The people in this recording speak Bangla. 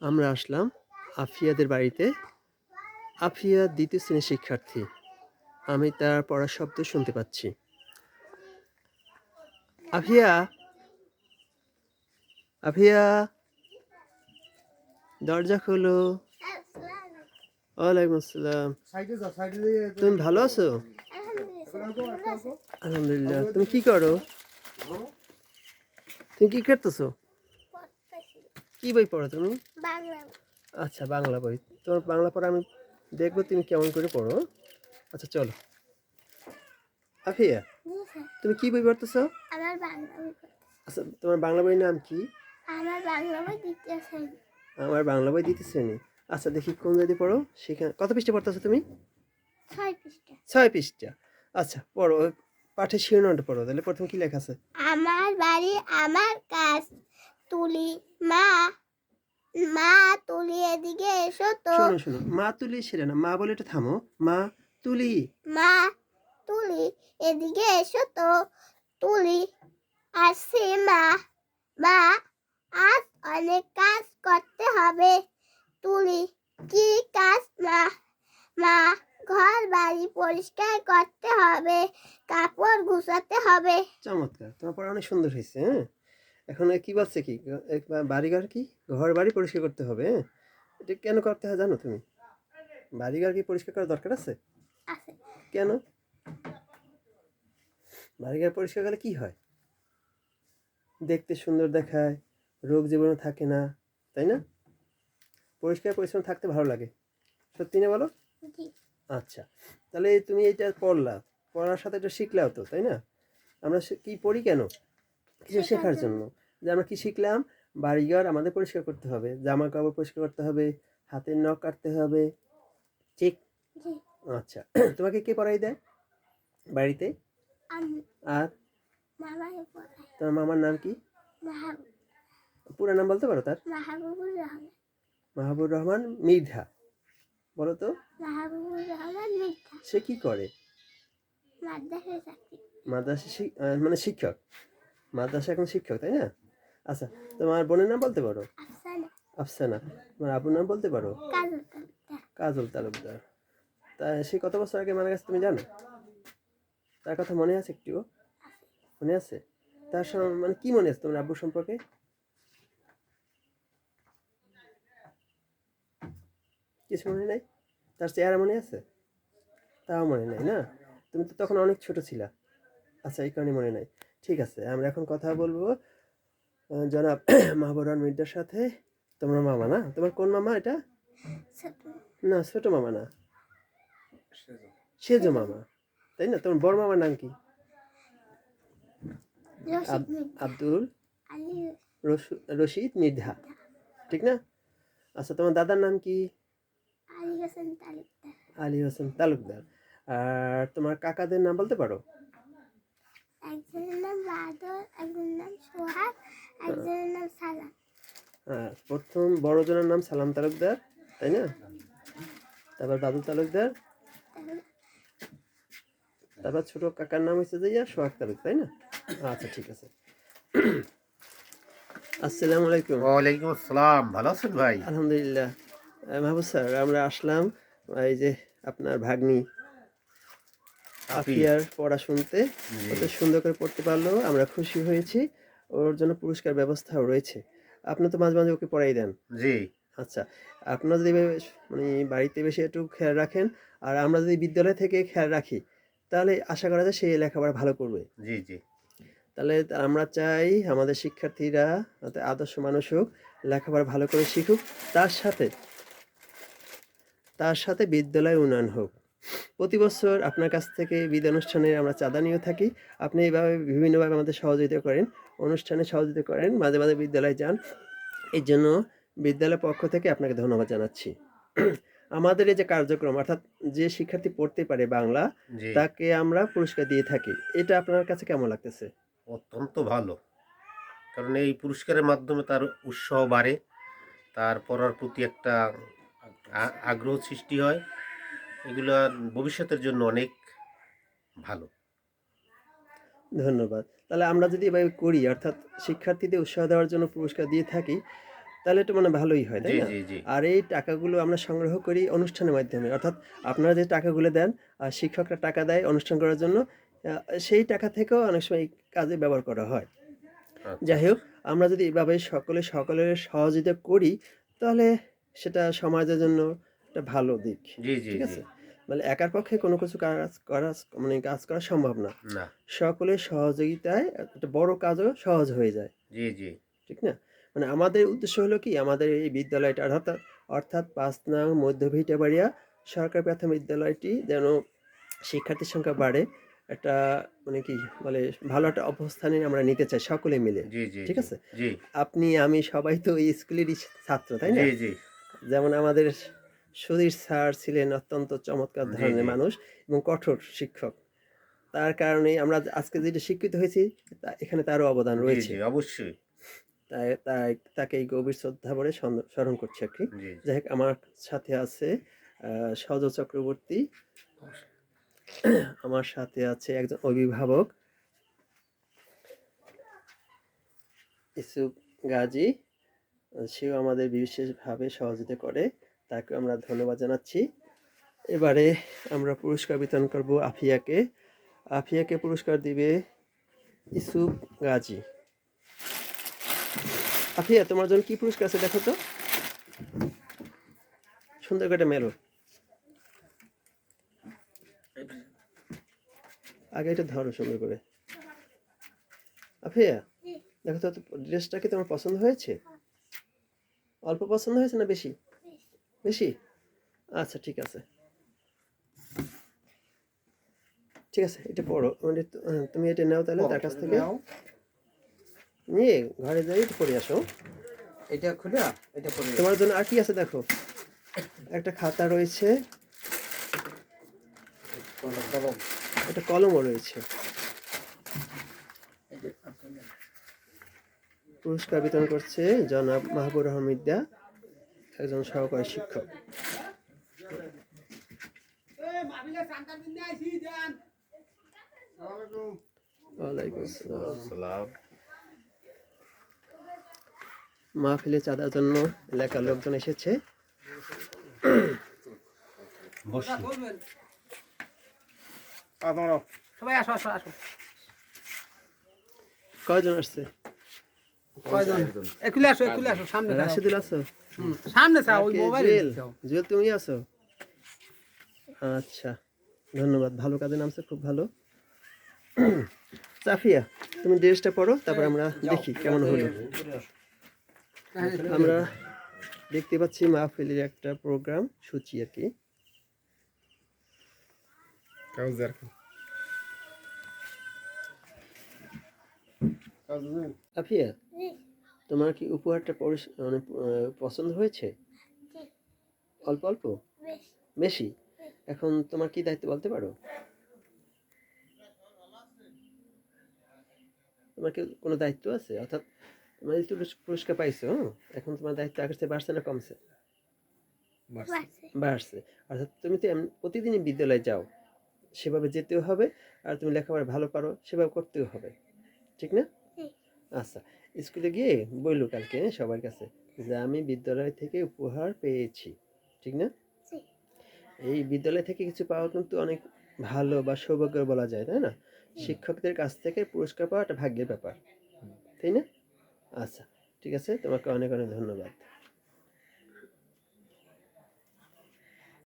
আমরা আসলাম আফিয়াদের বাড়িতে। আফিয়া দ্বিতীয় শ্রেণির শিক্ষার্থী। আমি তার পড়ার শব্দ শুনতে পাচ্ছি। আফিয়া! আফিয়া! দরজা খোলো। ওয়ালাইকুম আসসালাম। তুমি ভালো আছো? আলহামদুলিল্লাহ। তুমি কি করো? তুমি কি করতেছো? কি বই পড়ো তুমি? বাংলা। আচ্ছা বাংলা বই। তোমার বাংলা পড়া আমি দেখব তুমি কেমন করে পড়ো? আচ্ছা চলো। আফিয়া তুমি কি বই পড়তেছো? আমার বাংলা বই আচ্ছা তোমার বাংলা বইয়ের নাম কি? আমার বাংলা বই দ্বিতীয় শ্রেণি। আমার বাংলা বই দিতে শ্রেণি। আচ্ছা দেখি কোন যদি পড়ো? সেখানে কত পৃষ্ঠা পড়তেছো তুমি? ছয় পৃষ্ঠা। ছয় পৃষ্ঠা। আচ্ছা পড়ো। পাঠের শিরোনামটা পড়ো তাহলে প্রথমে কি লেখা আছে? আমার বাড়ি আমার কাজ। তুলি মা মা তুলি এদিকে এসো তো। শোনো শোনো মা তুলি সেটা না মা বলে এটা থামো। মা তুলি। মা তুলি এদিকে এসো তো। তুলি আসছি মা। মা আজ অনেক কাজ করতে হবে। তুলি কি কাজ মা? মা ঘর বাড়ি পরিষ্কার করতে হবে কাপড় গুছাতে হবে। চমৎকার তোমার পড়া অনেক সুন্দর হয়েছে হ্যাঁ? এখন কি বলছে কি? বাড়িঘর কি? ঘর বাড়ি পরিষ্কার করতে হবে হ্যাঁ? এটা কেন করতে হয় জানো তুমি? বাড়িঘর কি পরিষ্কার করার দরকার আছে? কেন? বাড়িঘর পরিষ্কার করলে কি হয়? দেখতে সুন্দর দেখায় রোগ জীবাণু থাকে না তাই না? পরিষ্কার পরিচ্ছন্ন থাকতে ভালো লাগে। সত্যি না বলো? আচ্ছা তাহলে তুমি এটা পড়লা পড়ার সাথে এটা শিখলাও তো তাই না? আমরা কি পড়ি কেন? কিছু শেখার জন্য। যে আমরা কি শিখলাম? বাড়িঘর আমাদের পরিষ্কার করতে হবে। জামা কাপড় পরিষ্কার করতে হবে। হাতের নখ কাটতে হবে। ঠিক? আচ্ছা। তোমাকে কে পড়াই দেয়? বাড়িতে? আর? তোমার মামার নাম কি? পুরো নাম বলতে পারো তার? মাহবুবুর রহমান। মাহবুব রহমান মৃধা। বলো তো। মাহবুবুর রহমান মিথ্যা সে কি করে? মাদ্রাসায় চাকরি। মাদ্রাসা শিক- মানে শিক্ষক। মাদ্রাসা এখন শিক্ষক তাই না? আচ্ছা তোমার বোনের নাম বলতে পারো? আফসানা। তোমার আবুর নাম বলতে পারো? কাজল তালুকদার। তা সে কত বছর আগে মারা গেছে তুমি জানো? তার কথা মনে আছে একটু? মনে আছে? তার মানে কি মনে আছে তোমার আব্বু সম্পর্কে? কিছু মনে নাই? তার চেহারা মনে আছে? তাও মনে নাই না? তুমি তো তখন অনেক ছোট ছিলা। আচ্ছা এই কারণে মনে নাই। ঠিক আছে, আমরা এখন কথা বলব জনাব মাহবুরান মির্জার সাথে। তোমার মামা না? তোমার কোন মামা এটা? না ছোট মামা না। সেজো। মামা। তাই না? তোমার বড় মামার নাম কি? আব- আব্দুল আলী রশিদ মির্ধা ঠিক না? আচ্ছা তোমার দাদার নাম কি? আলী হোসেন তালুকদার। আলী হোসেন তালুকদার। আর তোমার কাকাদের নাম বলতে পারো একজনের নাম বাদল একজনের নাম সোহাগ একজনের নাম সালাম হ্যাঁ প্রথম বড় জনের নাম সালাম তালুকদার তাই না? তারপর বাদল তালুকদার তারপর ছোট কাকার নাম হচ্ছে যে সোহাগ তালুক তাই না? আচ্ছা ঠিক আছে। আসসালামু আলাইকুম। ওয়ালাইকুম আসসালাম ভালো আছেন ভাই? আলহামদুলিল্লাহ। মাহবুব স্যার আমরা আসলাম এই যে আপনার ভাগ্নি আফিয়ার পড়া শুনতে। কত সুন্দর করে পড়তে পারল আমরা খুশি হয়েছি। ওর জন্য পুরস্কার ব্যবস্থাও রয়েছে। আপনি তো মাঝে মাঝে ওকে পড়াই দেন। জি। আচ্ছা আপনারা যদি মানে বাড়িতে বেশি একটু খেয়াল রাখেন আর আমরা যদি বিদ্যালয় থেকে খেয়াল রাখি তাহলে আশা করা যায় সে লেখাপড়া ভালো করবে। জি জি। তাহলে আমরা চাই আমাদের শিক্ষার্থীরা আদর্শ মানুষ হোক লেখাপড়া ভালো করে শিখুক তার সাথে তার সাথে বিদ্যালয় উন্নয়ন হোক। প্রতি বছর আপনার কাছ থেকে বিদ্যা অনুষ্ঠানে আমরা চাঁদা নিয়ে থাকি। আপনি এইভাবে বিভিন্নভাবে আমাদের সহযোগিতা করেন। অনুষ্ঠানে সহযোগিতা করেন মাঝে মাঝে বিদ্যালয়ে যান। এই জন্য বিদ্যালয়ের পক্ষ থেকে আপনাকে ধন্যবাদ জানাচ্ছি। আমাদের এই যে কার্যক্রম অর্থাৎ যে শিক্ষার্থী পড়তে পারে বাংলা তাকে আমরা পুরস্কার দিয়ে থাকি। এটা আপনার কাছে কেমন লাগতেছে? অত্যন্ত ভালো। কারণ এই পুরস্কারের মাধ্যমে তার উৎসাহ বাড়ে তার পড়ার প্রতি একটা আগ্রহ সৃষ্টি হয়। এগুলো ভবিষ্যতের জন্য অনেক ভালো। ধন্যবাদ। তাহলে আমরা যদি এভাবে করি অর্থাৎ শিক্ষার্থীদের উৎসাহ দেওয়ার জন্য পুরস্কার দিয়ে থাকি তাহলে এটা মানে ভালোই হয় তাই না? আর এই টাকাগুলো আমরা সংগ্রহ করি অনুষ্ঠানের মাধ্যমে। অর্থাৎ আপনারা যে টাকাগুলো দেন আর শিক্ষকরা টাকা দেয় অনুষ্ঠান করার জন্য সেই টাকা থেকেও অনেক সময় কাজে ব্যবহার করা হয়। আচ্ছা। যাই হোক আমরা যদি এভাবে সকলে সকলের সহযোগিতা করি তাহলে সেটা সমাজের জন্য একটা ভালো দিক ঠিক আছে? মানে একার পক্ষে কোনো কিছু কাজ করা মানে কাজ করা সম্ভব না। সকলের সহযোগিতায় একটা বড় কাজও সহজ হয়ে যায়। জি জি। ঠিক না? মানে আমাদের উদ্দেশ্য হলো কি? আমাদের এই বিদ্যালয়টা অর্থাৎ অর্থাৎ পাঁচ নং মধ্য ভিটাবাড়িয়া সরকারি প্রাথমিক বিদ্যালয়টি যেন শিক্ষার্থীর সংখ্যা বাড়ে একটা মানে কি বলে ভালো একটা অবস্থানে আমরা নিতে চাই সকলে মিলে। ঠিক আছে? আপনি আমি সবাই তো এই স্কুলেরই ছাত্র তাই না? যেমন আমাদের সুধীর স্যার ছিলেন অত্যন্ত চমৎকার ধরনের মানুষ এবং কঠোর শিক্ষক। তার কারণে আমরা আজকে যেটা শিক্ষিত হয়েছি তা এখানে তারও অবদান রয়েছে। অবশ্যই। তাই তাই তাকে এই গভীর শ্রদ্ধা ভরে স্মরণ- করছি আর কি। যাই হোক আমার সাথে আছে সজ চক্রবর্তী। আমার সাথে আছে একজন অভিভাবক ইসুফ গাজী। সেও আমাদের বিশেষভাবে সহযোগিতা করে। তাকে আমরা ধন্যবাদ জানাচ্ছি। এবারে আমরা পুরস্কার বিতরণ করব আফিয়াকে। আফিয়াকে পুরস্কার দিবে ইসুফ গাজী। আফিয়া, তোমার জন্য কি পুরস্কার আছে দেখো তো। সুন্দর করে মেলো। আগে এটা ধরো সুন্দর করে। আফিয়া, দেখো তো ড্রেসটা কি তোমার পছন্দ হয়েছে? অল্প পছন্দ হয়েছে না বেশি? বেশি? আচ্ছা ঠিক আছে। ঠিক আছে এটা পড়ো। মানে তুমি এটা নাও তাহলে তার কাছ থেকে। নিয়ে ঘরে যাই পড়ে আসো। এটা খুলে এটা পরে তোমার জন্য আর কি আছে দেখো? একটা খাতা রয়েছে। একটা কলমও রয়েছে। পুরস্কার বিতরণ করছে জনাব মাহবুর আহমিদা একজন সহকারী শিক্ষক। মাহফিলে চাঁদার জন্য এলাকার লোকজন এসেছে। কয়জন আসছে? একুলে আসো একুলে আসো সামনে রাশিদুল আছো। সামনে চাও ওই মোবাইল জুয়েল জুয়েল তুমি আছো? আচ্ছা ধন্যবাদ। ভালো কাজে নামছে খুব ভালো। সাফিয়া তুমি ড্রেসটা পরো তারপর আমরা দেখি কেমন হলো। আমরা দেখতে পাচ্ছি মাহফিলের একটা প্রোগ্রাম সূচি আর কি। আফিয়া তোমার কি উপহারটা মানে পছন্দ হয়েছে? অল্প অল্প? বেশি। এখন তোমার কি দায়িত্ব বলতে পারো? তোমার কি কোনো দায়িত্ব আছে? অর্থাৎ তুমি তো পুরস্কার পাইছো হ্যাঁ? এখন তোমার দায়িত্ব আগের চেয়ে বাড়ছে না কমছে? বাড়ছে। বাড়ছে। অর্থাৎ তুমি তো প্রতিদিনই বিদ্যালয়ে যাও। সেভাবে যেতেও হবে আর তুমি লেখাপড়া ভালো পারো সেভাবে করতেও হবে। ঠিক না। আচ্ছা স্কুলে গিয়ে বলল কালকে হ্যাঁ, সবার কাছে যে আমি বিদ্যালয় থেকে উপহার পেয়েছি। ঠিক না? এই বিদ্যালয় থেকে কিছু পাওয়া কিন্তু অনেক ভালো বা সৌভাগ্য বলা যায় তাই না? শিক্ষকদের কাছ থেকে পুরস্কার পাওয়া একটা ভাগ্যের ব্যাপার। তাই না? আচ্ছা ঠিক আছে তোমাকে অনেক অনেক ধন্যবাদ।